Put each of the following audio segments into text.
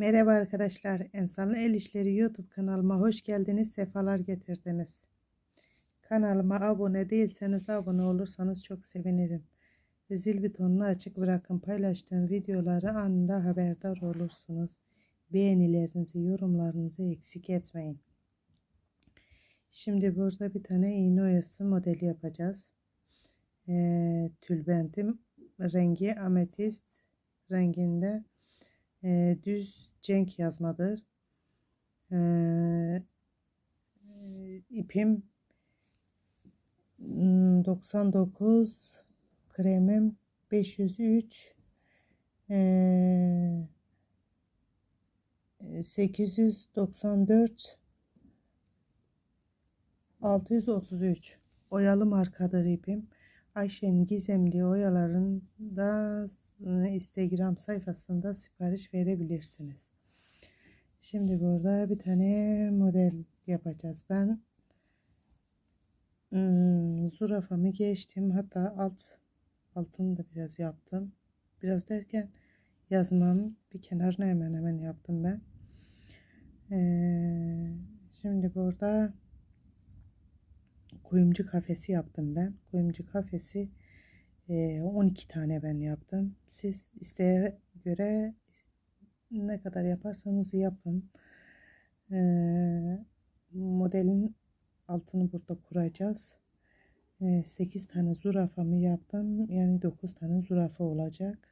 Merhaba arkadaşlar. Emsal'ın El İşleri YouTube kanalıma hoş geldiniz. Sefalar getirdiniz. Kanalıma abone değilseniz abone olursanız çok sevinirim. Zil butonunu açık bırakın. Paylaştığım videoları anında haberdar olursunuz. Beğenilerinizi, yorumlarınızı eksik etmeyin. Şimdi burada bir tane iğne oyası modeli yapacağız. Ee, tülbentim rengi ametist renginde e, düz cenk yazmadır. E, ipim 99 kremim 503 e, 894 633 oyalı markadır ipim. Ayşe'nin gizemli oyalarında Instagram sayfasında sipariş verebilirsiniz. Şimdi burada bir tane model yapacağız. Ben hmm, zürafamı geçtim. Hatta alt altını da biraz yaptım. Biraz derken yazmam bir kenarına hemen hemen yaptım ben. Ee, şimdi burada kuyumcu kafesi yaptım ben. Kuyumcu kafesi 12 tane ben yaptım. Siz isteğe göre ne kadar yaparsanız yapın. Modelin altını burada kuracağız. 8 tane zürafamı yaptım. Yani 9 tane zürafa olacak.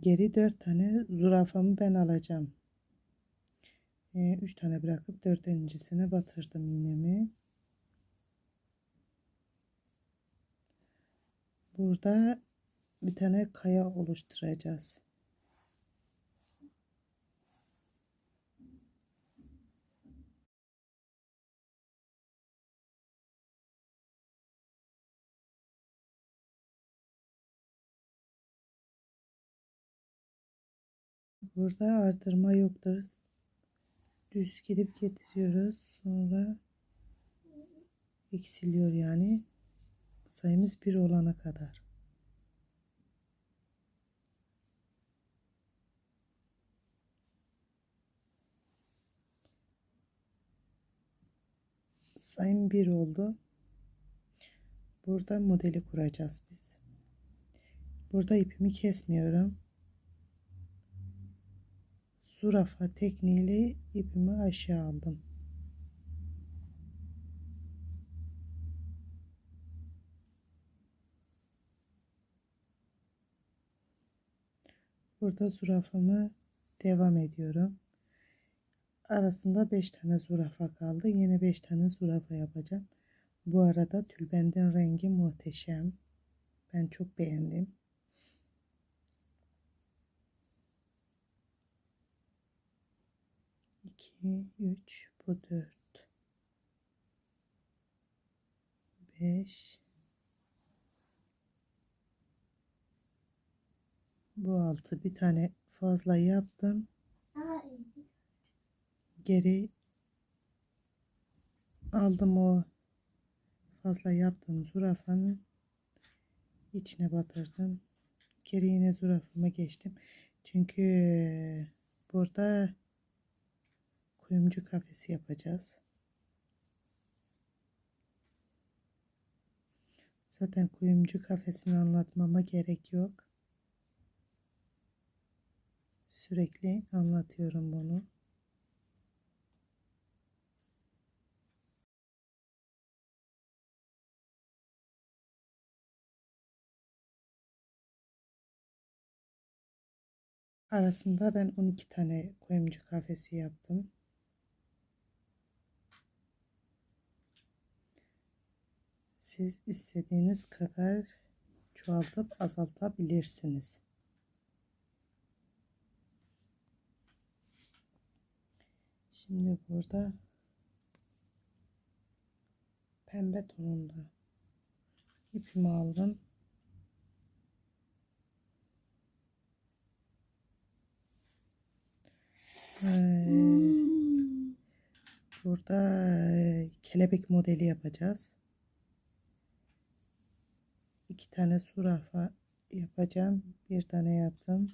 Geri 4 tane zürafamı ben alacağım. 3 tane bırakıp dördüncüsüne batırdım iğnemi. Burada bir tane kaya oluşturacağız. Burada artırma yoktur. Düz gidip getiriyoruz. Sonra eksiliyor yani sayımız 1 olana kadar. Sayım 1 oldu. Burada modeli kuracağız biz. Burada ipimi kesmiyorum. Zurafa tekniğiyle ipimi aşağı aldım. Burada zürafamı devam ediyorum. Arasında 5 tane zürafa kaldı. Yine 5 tane zürafa yapacağım. Bu arada tülbendin rengi muhteşem. Ben çok beğendim. İki, üç, bu dört. Beş, Bu altı bir tane fazla yaptım. Geri aldım o fazla yaptığım zürafanın içine batırdım. Geri yine zürafama geçtim. Çünkü burada kuyumcu kafesi yapacağız. Zaten kuyumcu kafesini anlatmama gerek yok. Sürekli anlatıyorum bunu. Arasında ben 12 tane kuyumcu kafesi yaptım. Siz istediğiniz kadar çoğaltıp azaltabilirsiniz. Şimdi burada pembe tonunda ipimi aldım. Ee, burada e, kelebek modeli yapacağız. İki tane surafa yapacağım. Bir tane yaptım.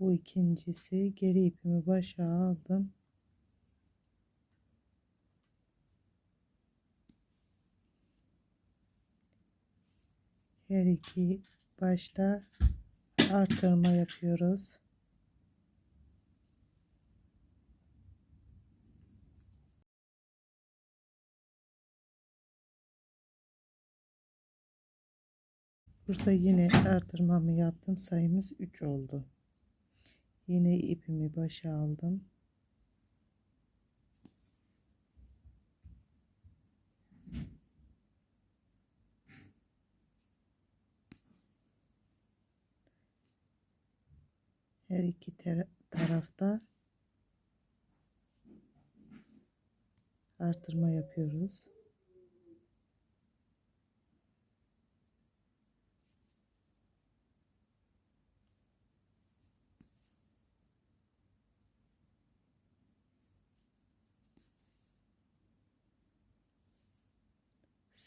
Bu ikincisi. Geri ipimi başa aldım. Her iki başta artırma yapıyoruz. Burada yine artırmamı yaptım. Sayımız 3 oldu. Yine ipimi başa aldım. Her iki tarafta artırma yapıyoruz.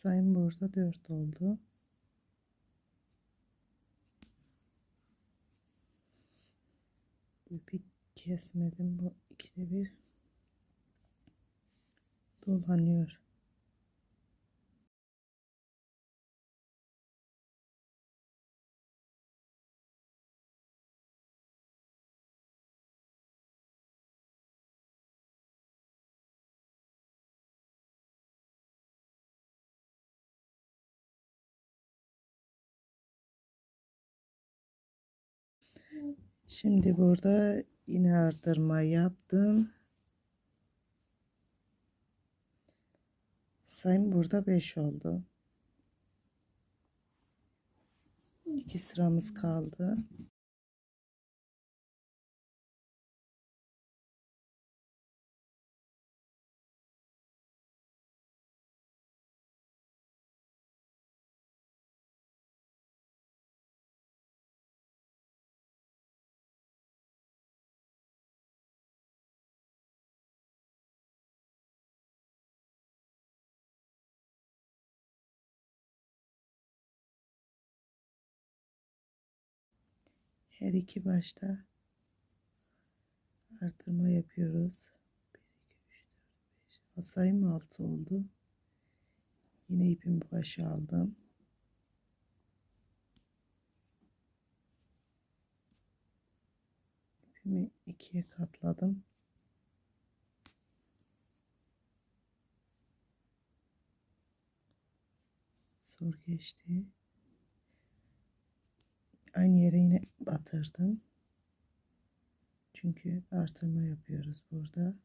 Sayım burada 4 oldu. Bir kesmedim. Bu ikide bir dolanıyor. Şimdi burada yine artırma yaptım. Sayım burada 5 oldu. 2 sıramız kaldı. Her iki başta artırma yapıyoruz. 1, 2, 3, 4, 5. Sayım 6 oldu. Yine ipimi başa aldım. İpimi ikiye katladım. Zor geçti aynı yere yine batırdım. Çünkü artırma yapıyoruz burada.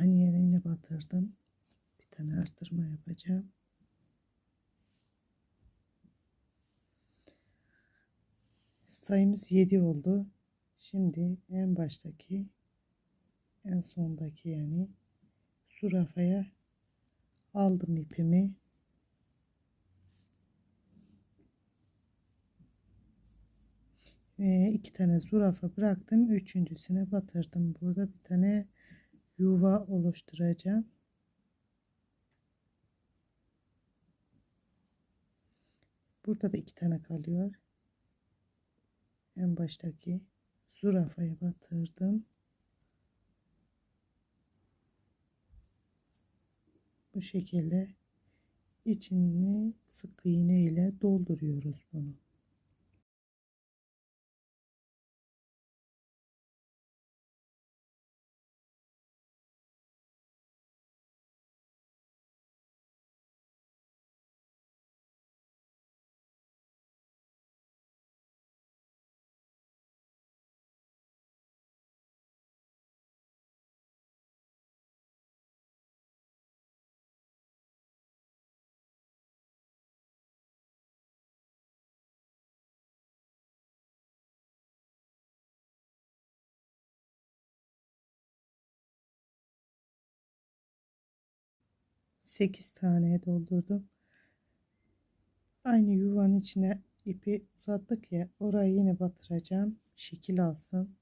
Aynı yere yine batırdım. Bir tane artırma yapacağım. Sayımız 7 oldu. Şimdi en baştaki en sondaki yani surafaya aldım ipimi. Ve iki tane zürafa bıraktım. Üçüncüsüne batırdım. Burada bir tane yuva oluşturacağım. Burada da iki tane kalıyor. En baştaki zürafaya batırdım. Bu şekilde içini sık iğne ile dolduruyoruz bunu. 8 tane doldurdum. Aynı yuvanın içine ipi uzattık ya orayı yine batıracağım. Şekil alsın.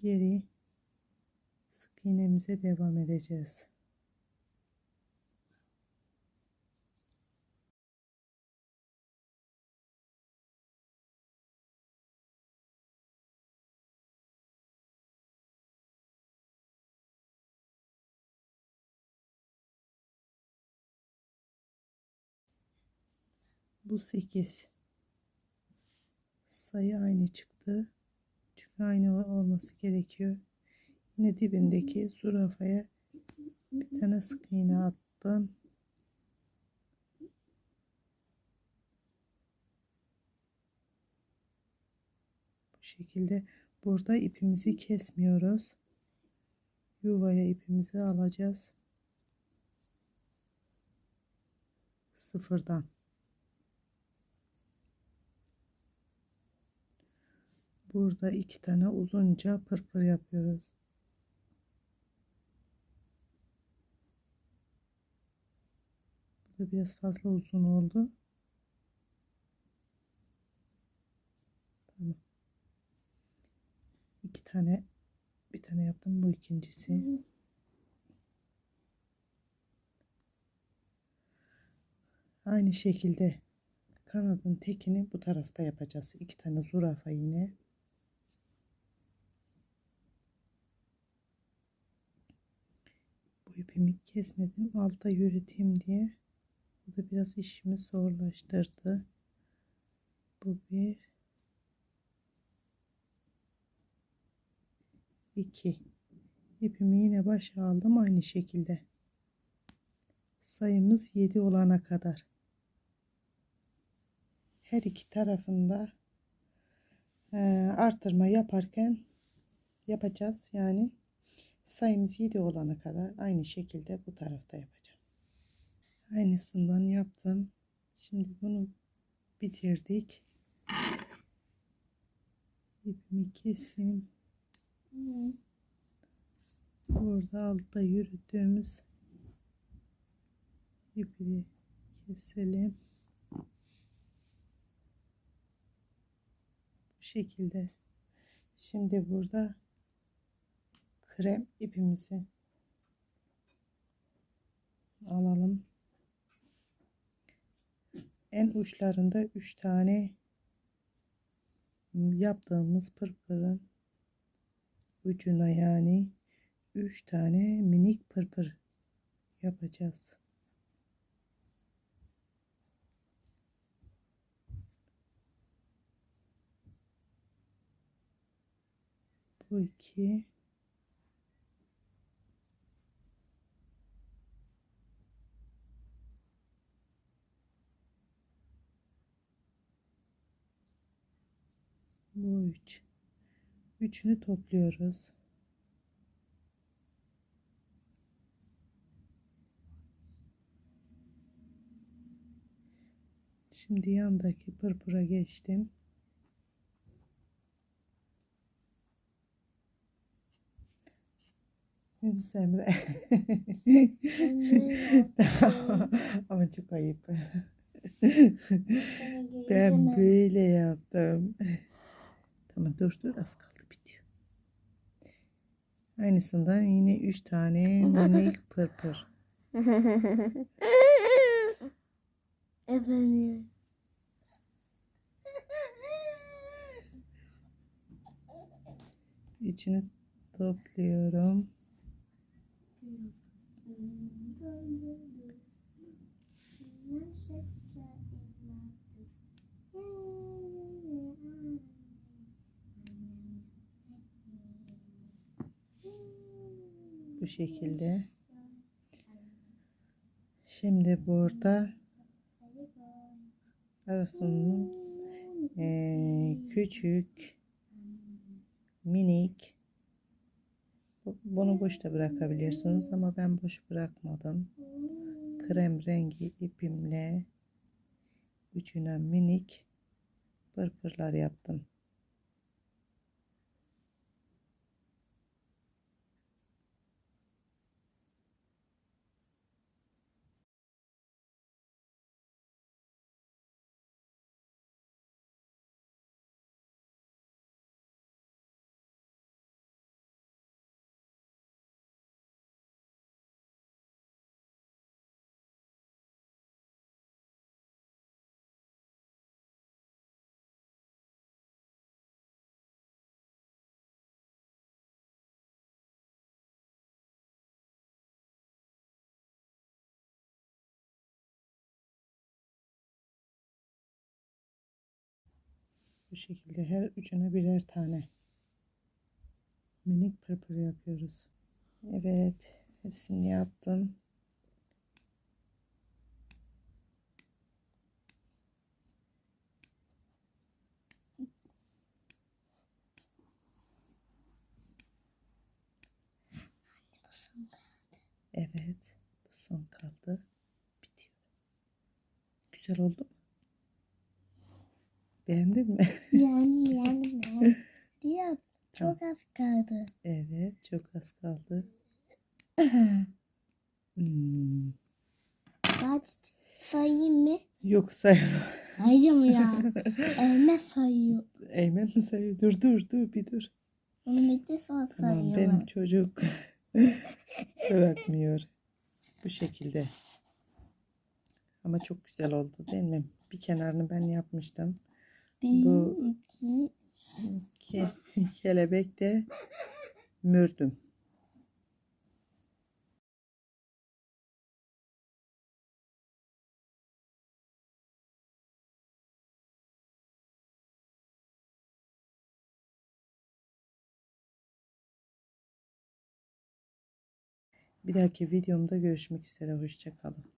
Geri sık iğnemize devam edeceğiz. Bu 8 sayı aynı çıktı. Çünkü aynı olması gerekiyor. Yine dibindeki zürafaya bir tane sık iğne attım. Bu şekilde burada ipimizi kesmiyoruz. Yuvaya ipimizi alacağız. Sıfırdan. Burada iki tane uzunca pırpır yapıyoruz. Bu da biraz fazla uzun oldu. Tamam. İki tane bir tane yaptım. Bu ikincisi. Aynı şekilde kanadın tekini bu tarafta yapacağız. İki tane zürafa yine. İpimi kesmedim. Alta yürüteyim diye. Bu da biraz işimi zorlaştırdı. Bu bir. iki. İpimi yine başa aldım aynı şekilde. Sayımız 7 olana kadar. Her iki tarafında e, artırma yaparken yapacağız. Yani sayımız 7 olana kadar aynı şekilde bu tarafta yapacağım. Aynısından yaptım. Şimdi bunu bitirdik. İpimi keseyim. Burada altta yürüttüğümüz ipi keselim. Bu şekilde. Şimdi burada krem ipimizi alalım. En uçlarında 3 tane yaptığımız pırpırın ucuna yani 3 tane minik pırpır yapacağız. Bu iki bu üç üçünü topluyoruz. Şimdi yandaki pırpıra geçtim. Yunus Emre. Ama çok ayıp. ben böyle yaptım. Tamam dur dur az kaldı bitiyor. Aynısından yine 3 tane minik pırpır. Efendim. İçini topluyorum. Bu şekilde. Şimdi burada arasının eee, küçük minik bu- bunu boşta bırakabilirsiniz ama ben boş bırakmadım. Krem rengi ipimle ucuna minik pırpırlar yaptım. Bu şekilde her ucuna birer tane. Minik pırpır yapıyoruz. Evet. Hepsini yaptım. Evet. Bu son kaldı. Bitiyor. Güzel oldu mu? Beğendin mi? Yani yani yani. Diyor çok az kaldı. Evet. Çok az kaldı. Hmm. Kaç sayayım mı? Yok sayma. Sayacağım ya. Elme sayıyor. Eymen mi sayıyor? Dur dur dur bir dur. Onu de sonra Tamam sayıyorlar. benim çocuk bırakmıyor. Bu şekilde. Ama çok güzel oldu değil mi? Bir kenarını ben yapmıştım. Bu- iki, Ke kelebek de mürdüm. Bir dahaki videomda görüşmek üzere. Hoşçakalın.